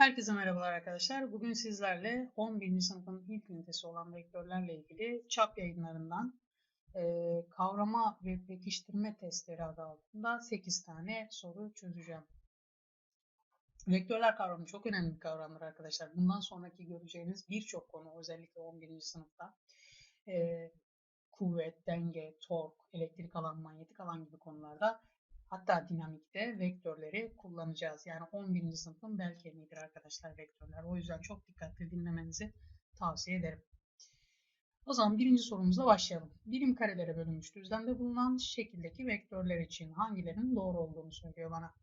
Herkese merhabalar arkadaşlar. Bugün sizlerle 11. sınıfın ilk ünitesi olan vektörlerle ilgili çap yayınlarından e, kavrama ve pekiştirme testleri adı altında 8 tane soru çözeceğim. Vektörler kavramı çok önemli bir kavramdır arkadaşlar. Bundan sonraki göreceğiniz birçok konu özellikle 11. sınıfta e, kuvvet, denge, tork, elektrik alan, manyetik alan gibi konularda Hatta dinamikte vektörleri kullanacağız. Yani 11. sınıfın bel kemiğidir arkadaşlar vektörler. O yüzden çok dikkatli dinlemenizi tavsiye ederim. O zaman birinci sorumuzla başlayalım. Birim karelere bölünmüş düzlemde bulunan şekildeki vektörler için hangilerinin doğru olduğunu söylüyor bana.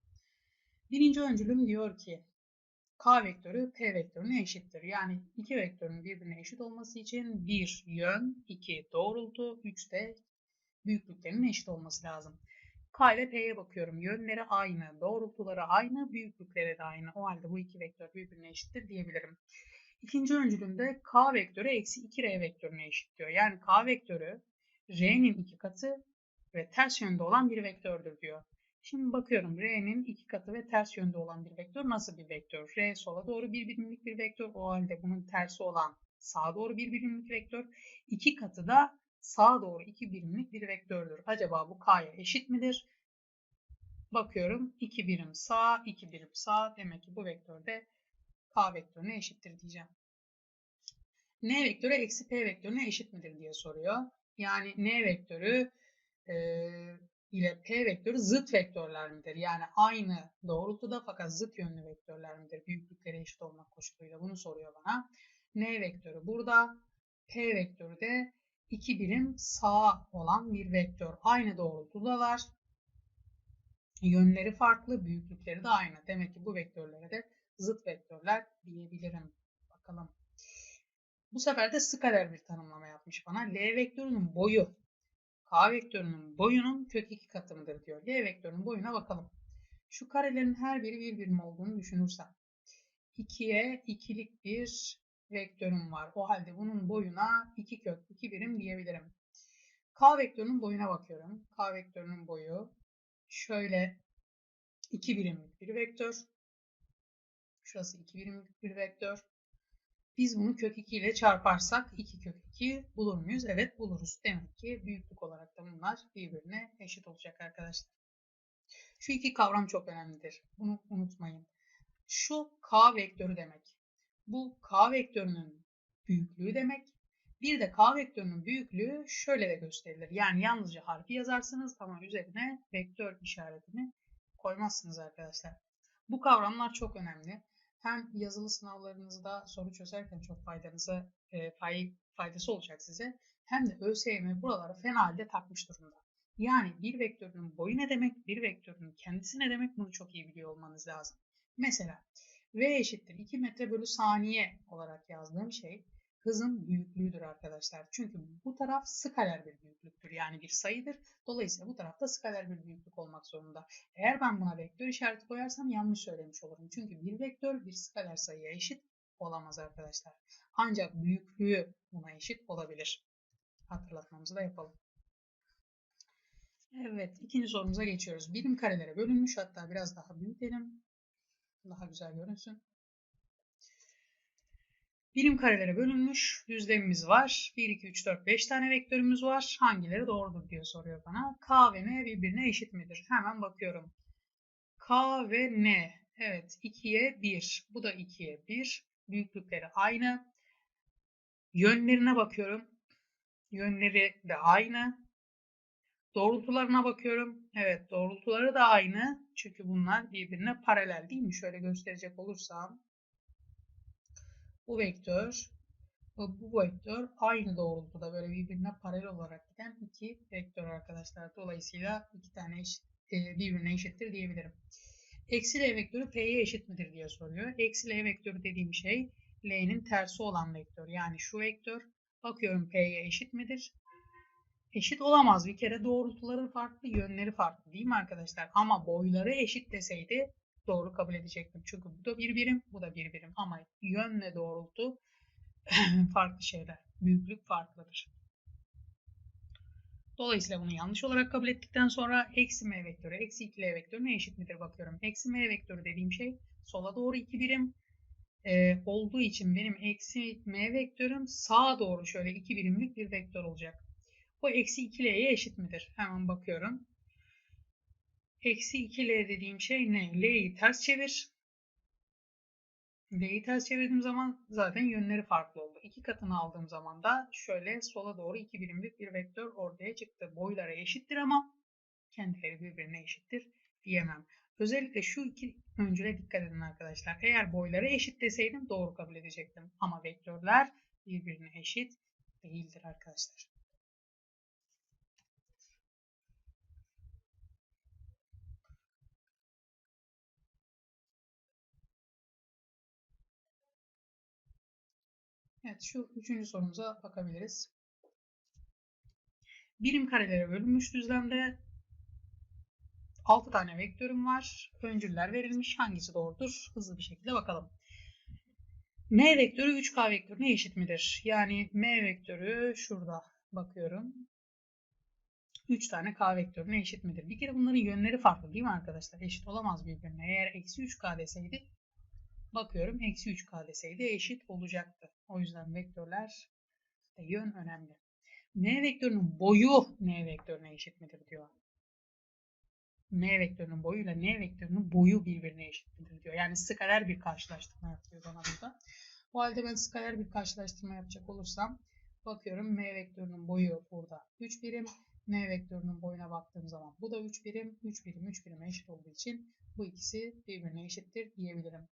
Birinci öncülüm diyor ki K vektörü P vektörüne eşittir. Yani iki vektörün birbirine eşit olması için bir yön, iki doğrultu, üç de büyüklüklerinin eşit olması lazım. K ile P'ye bakıyorum. Yönleri aynı, doğrultuları aynı, büyüklükleri de aynı. O halde bu iki vektör birbirine eşittir diyebilirim. İkinci öncülümde K vektörü eksi 2R vektörüne eşit diyor. Yani K vektörü R'nin iki katı ve ters yönde olan bir vektördür diyor. Şimdi bakıyorum R'nin iki katı ve ters yönde olan bir vektör nasıl bir vektör? R sola doğru bir birimlik bir vektör. O halde bunun tersi olan sağa doğru bir birimlik vektör. İki katı da sağa doğru iki birimlik bir vektördür. Acaba bu k'ya eşit midir? Bakıyorum 2 birim sağ, 2 birim sağ. Demek ki bu vektörde k vektörüne eşittir diyeceğim. n vektörü eksi p vektörüne eşit midir diye soruyor. Yani n vektörü e, ile p vektörü zıt vektörler midir? Yani aynı doğrultuda fakat zıt yönlü vektörler midir? Büyüklükleri eşit olmak koşuluyla bunu soruyor bana. n vektörü burada, p vektörü de iki birim sağa olan bir vektör. Aynı doğrultudalar. Yönleri farklı, büyüklükleri de aynı. Demek ki bu vektörlere de zıt vektörler diyebilirim. Bakalım. Bu sefer de skaler bir tanımlama yapmış bana. L vektörünün boyu K vektörünün boyunun kök 2 katı mıdır diyor. L vektörünün boyuna bakalım. Şu karelerin her biri bir birim olduğunu düşünürsem. 2'ye ikilik bir vektörüm var. O halde bunun boyuna 2 kök 2 birim diyebilirim. K vektörünün boyuna bakıyorum. K vektörünün boyu şöyle 2 birimlik bir vektör. Şurası 2 birimlik bir vektör. Biz bunu kök 2 ile çarparsak 2 kök 2 bulur muyuz? Evet buluruz. Demek ki büyüklük olarak da bunlar birbirine eşit olacak arkadaşlar. Şu iki kavram çok önemlidir. Bunu unutmayın. Şu k vektörü demek. Bu k vektörünün büyüklüğü demek. Bir de k vektörünün büyüklüğü şöyle de gösterilir. Yani yalnızca harfi yazarsınız ama üzerine vektör işaretini koymazsınız arkadaşlar. Bu kavramlar çok önemli. Hem yazılı sınavlarınızda soru çözerken çok faydanıza e, faydası olacak size. Hem de ÖSYM buraları fena halde takmış durumda. Yani bir vektörün boyu ne demek, bir vektörün kendisi ne demek bunu çok iyi biliyor olmanız lazım. Mesela V eşittir 2 metre bölü saniye olarak yazdığım şey hızın büyüklüğüdür arkadaşlar. Çünkü bu taraf skaler bir büyüklüktür. Yani bir sayıdır. Dolayısıyla bu tarafta skaler bir büyüklük olmak zorunda. Eğer ben buna vektör işareti koyarsam yanlış söylemiş olurum. Çünkü bir vektör bir skaler sayıya eşit olamaz arkadaşlar. Ancak büyüklüğü buna eşit olabilir. Hatırlatmamızı da yapalım. Evet, ikinci sorumuza geçiyoruz. Birim karelere bölünmüş. Hatta biraz daha büyütelim. Daha güzel görünsün. Birim karelere bölünmüş düzlemimiz var. 1, 2, 3, 4, 5 tane vektörümüz var. Hangileri doğrudur diye soruyor bana. K ve N birbirine eşit midir? Hemen bakıyorum. K ve N. Evet 2'ye 1. Bu da 2'ye 1. Büyüklükleri aynı. Yönlerine bakıyorum. Yönleri de aynı. Doğrultularına bakıyorum. Evet doğrultuları da aynı. Çünkü bunlar birbirine paralel değil mi? Şöyle gösterecek olursam. Bu vektör ve bu vektör aynı doğrultuda böyle birbirine paralel olarak giden iki vektör arkadaşlar. Dolayısıyla iki tane eşit, e, birbirine eşittir diyebilirim. Eksi L vektörü P'ye eşit midir diye soruyor. Eksi L vektörü dediğim şey L'nin tersi olan vektör. Yani şu vektör bakıyorum P'ye eşit midir? Eşit olamaz. Bir kere doğrultuları farklı, yönleri farklı değil mi arkadaşlar? Ama boyları eşit deseydi doğru kabul edecektim. Çünkü bu da bir birim, bu da bir birim. Ama yönle doğrultu farklı şeyler. Büyüklük farklıdır. Dolayısıyla bunu yanlış olarak kabul ettikten sonra eksi m vektörü, eksi 2l vektörü ne eşit midir bakıyorum. Eksi m vektörü dediğim şey sola doğru 2 birim, e, olduğu için benim eksi m vektörüm sağa doğru şöyle 2 birimlik bir vektör olacak. Bu eksi 2l'ye eşit midir? Hemen bakıyorum. Eksi 2l dediğim şey ne? L'yi ters çevir. L'yi ters çevirdiğim zaman zaten yönleri farklı oldu. İki katını aldığım zaman da şöyle sola doğru iki birimlik bir vektör ortaya çıktı. Boylara eşittir ama kendileri birbirine eşittir diyemem. Özellikle şu iki öncüle dikkat edin arkadaşlar. Eğer boyları eşit deseydim doğru kabul edecektim. Ama vektörler birbirine eşit değildir arkadaşlar. Evet şu üçüncü sorumuza bakabiliriz. Birim karelere bölünmüş düzlemde 6 tane vektörüm var. Öncüller verilmiş. Hangisi doğrudur? Hızlı bir şekilde bakalım. M vektörü 3K vektörüne eşit midir? Yani M vektörü şurada bakıyorum. 3 tane K vektörüne eşit midir? Bir kere bunların yönleri farklı değil mi arkadaşlar? Eşit olamaz birbirine. Eğer eksi 3K deseydi bakıyorum eksi 3K deseydi eşit olacaktı. O yüzden vektörler yön önemli. N vektörünün boyu N vektörüne eşit midir diyor. N vektörünün boyuyla N vektörünün boyu birbirine eşit midir diyor. Yani skaler bir karşılaştırma yapıyor bana burada. O halde ben skaler bir karşılaştırma yapacak olursam bakıyorum M vektörünün boyu burada 3 birim. N vektörünün boyuna baktığım zaman bu da 3 birim. 3 birim 3 birime eşit olduğu için bu ikisi birbirine eşittir diyebilirim.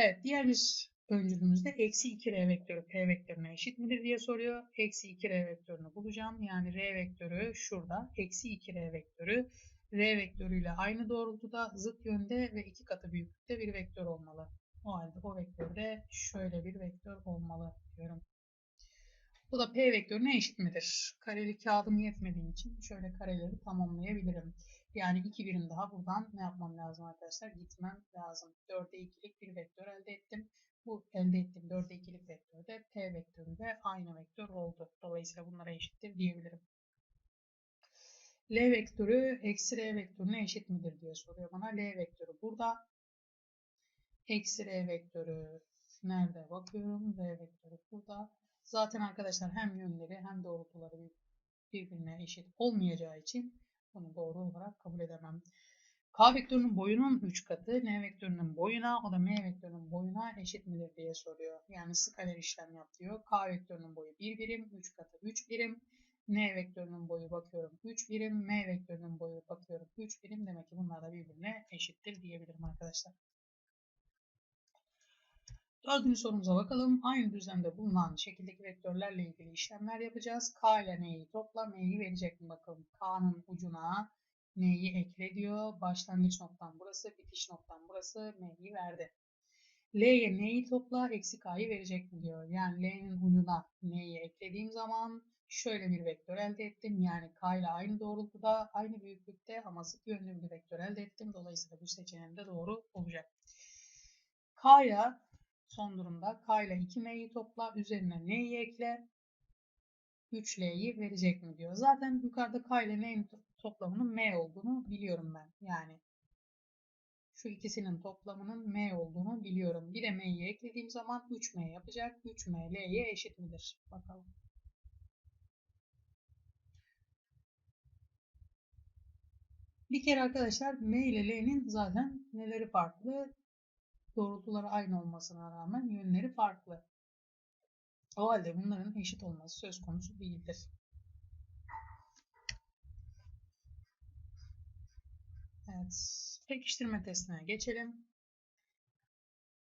Evet diğer bir öncülümüzde eksi 2R vektörü P vektörüne eşit midir diye soruyor. Eksi 2R vektörünü bulacağım. Yani R vektörü şurada. Eksi 2R vektörü R vektörüyle aynı doğrultuda zıt yönde ve iki katı büyüklükte bir vektör olmalı. O halde o vektörde şöyle bir vektör olmalı diyorum. Bu da P vektörüne eşit midir? Kareli kağıdım yetmediği için şöyle kareleri tamamlayabilirim. Yani iki birim daha buradan ne yapmam lazım arkadaşlar? Gitmem lazım. 4'e 2'lik bir vektör elde ettim. Bu elde ettiğim 4'e 2'lik vektörde P vektörü de aynı vektör oldu. Dolayısıyla bunlara eşittir diyebilirim. L vektörü eksi R vektörüne eşit midir diye soruyor bana. L vektörü burada. Eksi R vektörü nerede bakıyorum. R vektörü burada. Zaten arkadaşlar hem yönleri hem doğrultuları birbirine eşit olmayacağı için bunu doğru olarak kabul edemem. K vektörünün boyunun 3 katı N vektörünün boyuna o da M vektörünün boyuna eşit midir diye soruyor. Yani skaler işlem yap diyor. K vektörünün boyu 1 birim, 3 katı 3 birim. N vektörünün boyu bakıyorum 3 birim, M vektörünün boyu bakıyorum 3 birim. Demek ki bunlar da birbirine eşittir diyebilirim arkadaşlar. Dördüncü sorumuza bakalım. Aynı düzlemde bulunan şekildeki vektörlerle ilgili işlemler yapacağız. K ile N'yi topla, M'yi verecek mi bakalım. K'nın ucuna N'yi ekle diyor. Başlangıç noktam burası, bitiş noktam burası. M'yi verdi. L'ye N'yi topla, eksi K'yı verecek mi diyor. Yani L'nin ucuna N'yi eklediğim zaman şöyle bir vektör elde ettim. Yani K ile aynı doğrultuda, aynı büyüklükte ama zıt yönlü bir vektör elde ettim. Dolayısıyla bu seçeneğim de doğru olacak. K'ya son durumda K ile 2M'yi topla, üzerine N'yi ekle. 3L'yi verecek mi diyor. Zaten yukarıda K ile N'nin toplamının M olduğunu biliyorum ben. Yani şu ikisinin toplamının M olduğunu biliyorum. Bir de M'yi eklediğim zaman 3M yapacak. 3M L'ye eşit midir? Bakalım. Bir kere arkadaşlar M ile L'nin zaten neleri farklı? Doğrultuları aynı olmasına rağmen yönleri farklı. O halde bunların eşit olması söz konusu değildir. Evet, pekiştirme testine geçelim.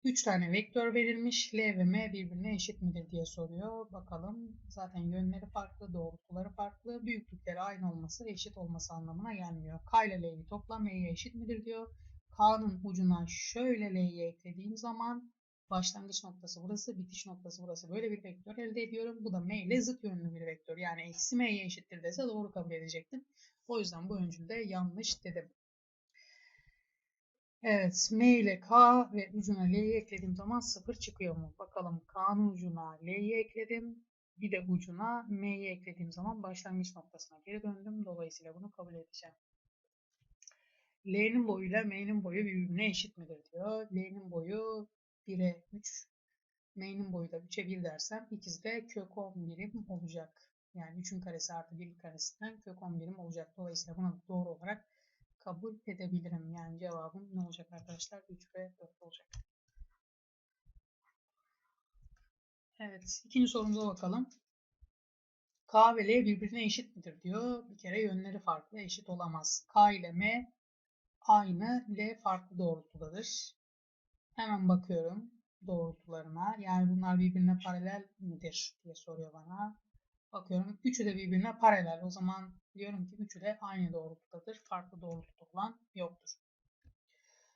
3 tane vektör verilmiş. L ve M birbirine eşit midir diye soruyor. Bakalım. Zaten yönleri farklı, doğrultuları farklı. Büyüklükleri aynı olması eşit olması anlamına gelmiyor. K ile L'yi topla M'ye eşit midir diyor. K'nın ucuna şöyle L'yi eklediğim zaman başlangıç noktası burası, bitiş noktası burası. Böyle bir vektör elde ediyorum. Bu da M ile zıt yönlü bir vektör. Yani eksi M'ye eşittir dese doğru kabul edecektim. O yüzden bu öncülde yanlış dedim. Evet, M ile K ve ucuna L'yi eklediğim zaman 0 çıkıyor mu? Bakalım K'nın ucuna L'yi ekledim. Bir de ucuna M'yi eklediğim zaman başlangıç noktasına geri döndüm. Dolayısıyla bunu kabul edeceğim. L'nin boyuyla M'nin boyu birbirine eşit midir diyor. L'nin boyu 1'e 3. M'nin boyu da 3'e 1 dersem ikisi de kök 10 birim olacak. Yani 3'ün karesi artı 1 karesinden kök 10 birim olacak. Dolayısıyla bunu doğru olarak kabul edebilirim. Yani cevabım ne olacak arkadaşlar? 3 ve 4 olacak. Evet. ikinci sorumuza bakalım. K ve L birbirine eşit midir diyor. Bir kere yönleri farklı. Eşit olamaz. K ile M aynı. L farklı doğrultudadır. Hemen bakıyorum doğrultularına. Yani bunlar birbirine paralel midir diye soruyor bana. Bakıyorum. Üçü de birbirine paralel. O zaman diyorum ki üçü de aynı doğrultudadır. Farklı doğrultuda olan yoktur.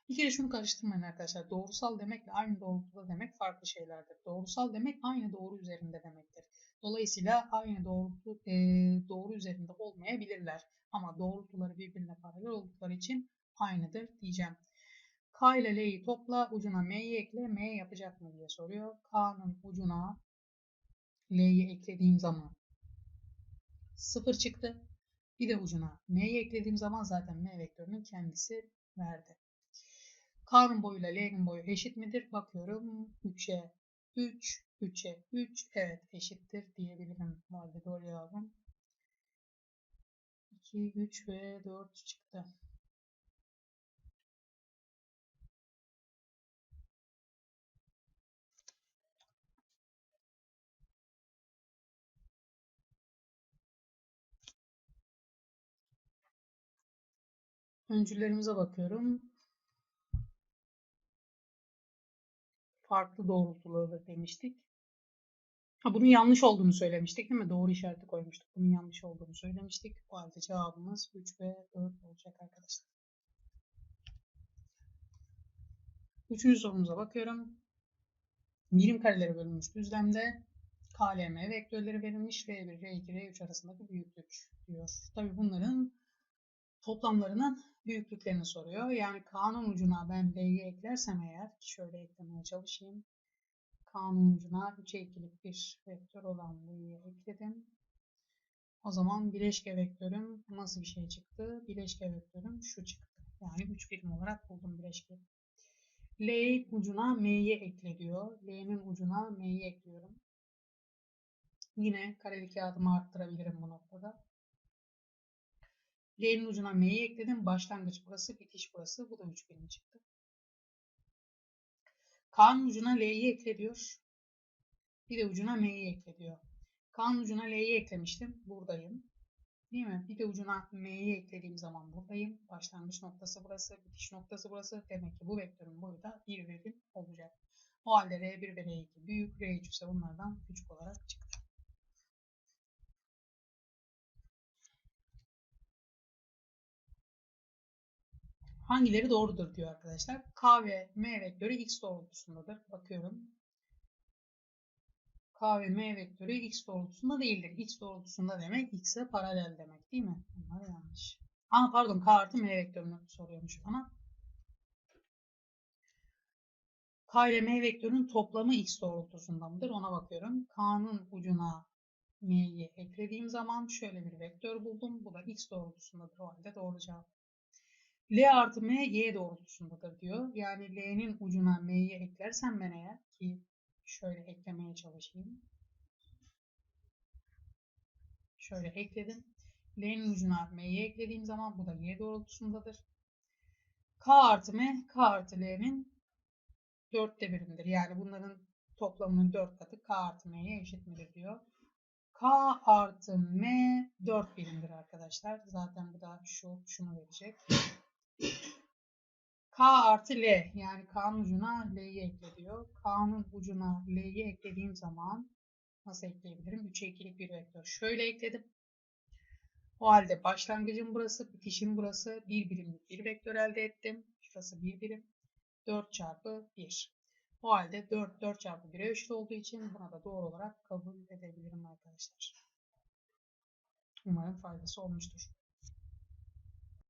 Bir kere şunu karıştırmayın arkadaşlar. Doğrusal demekle aynı doğrultuda demek farklı şeylerdir. Doğrusal demek aynı doğru üzerinde demektir. Dolayısıyla aynı doğrultu e, doğru üzerinde olmayabilirler. Ama doğrultuları birbirine paralel oldukları için aynıdır diyeceğim. K ile L'yi topla, ucuna M'yi ekle, M yapacak mı diye soruyor. K'nın ucuna L'yi eklediğim zaman 0 çıktı. Bir de ucuna M'yi eklediğim zaman zaten M vektörünün kendisi verdi. K'nın boyuyla L'nin boyu eşit midir? Bakıyorum 3'e 3, 3'e 3 evet eşittir diyebilirim. Halde doğru cevabım 2, 3 ve 4 çıktı. Öncüllerimize bakıyorum. Farklı doğrultuları demiştik. Ha, bunun yanlış olduğunu söylemiştik değil mi? Doğru işareti koymuştuk. Bunun yanlış olduğunu söylemiştik. O halde cevabımız 3 ve 4 olacak arkadaşlar. Üçüncü sorumuza bakıyorum. Birim kareleri bölünmüş düzlemde KLM vektörleri verilmiş. R1, R2, R3 arasındaki büyüklük diyor. Tabi bunların toplamlarının büyüklüklerini soruyor. Yani K'nın ucuna ben L'yi eklersem eğer şöyle eklemeye çalışayım. K'nın ucuna 3'e ikilik bir vektör olan L'yi ekledim. O zaman bileşke vektörüm nasıl bir şey çıktı? Bileşke vektörüm şu çıktı. Yani 3 birim olarak buldum bileşke. L ucuna M'yi ekle diyor. L'nin ucuna M'yi ekliyorum. Yine kareli kağıdımı arttırabilirim bu noktada. L'nin ucuna M'yi ekledim. Başlangıç burası, bitiş burası. Bu da 3 birim çıktı. K'nın ucuna L'yi ekle diyor. Bir de ucuna M'yi ekle diyor. K'nın ucuna L'yi eklemiştim. Buradayım. Değil mi? Bir de ucuna M'yi eklediğim zaman buradayım. Başlangıç noktası burası, bitiş noktası burası. Demek ki bu vektörün boyu da 1 birim olacak. O halde R1 ve R2 büyük, R3 ise bunlardan küçük olarak çıktı. Hangileri doğrudur diyor arkadaşlar. K ve M vektörü x doğrultusundadır. Bakıyorum. K ve M vektörü x doğrultusunda değildir. X doğrultusunda demek x'e paralel demek değil mi? Bunlar yanlış. Aa pardon K artı M vektörünü soruyormuş bana. K ile M vektörünün toplamı x doğrultusunda mıdır? Ona bakıyorum. K'nın ucuna M'yi eklediğim zaman şöyle bir vektör buldum. Bu da x doğrultusundadır. O halde doğru cevap. L artı M Y doğrultusundadır diyor. Yani L'nin ucuna M'yi eklersem ben eğer ki şöyle eklemeye çalışayım. Şöyle ekledim. L'nin ucuna M'yi eklediğim zaman bu da Y doğrultusundadır. K artı M, K artı L'nin dörtte birimdir. Yani bunların toplamının dört katı K artı M'ye eşit midir diyor. K artı M 4 birimdir arkadaşlar. Zaten bu da şu şunu verecek. K artı L yani K'nın ucuna L'yi ekle diyor. K'nın ucuna L'yi eklediğim zaman nasıl ekleyebilirim? 3'e 2'lik bir vektör. Şöyle ekledim. O halde başlangıcım burası, bitişim burası. Bir birimlik bir vektör elde ettim. Şurası bir birim. 4 çarpı 1. O halde 4, 4 çarpı 1'e eşit olduğu için buna da doğru olarak kabul edebilirim arkadaşlar. Umarım faydası olmuştur.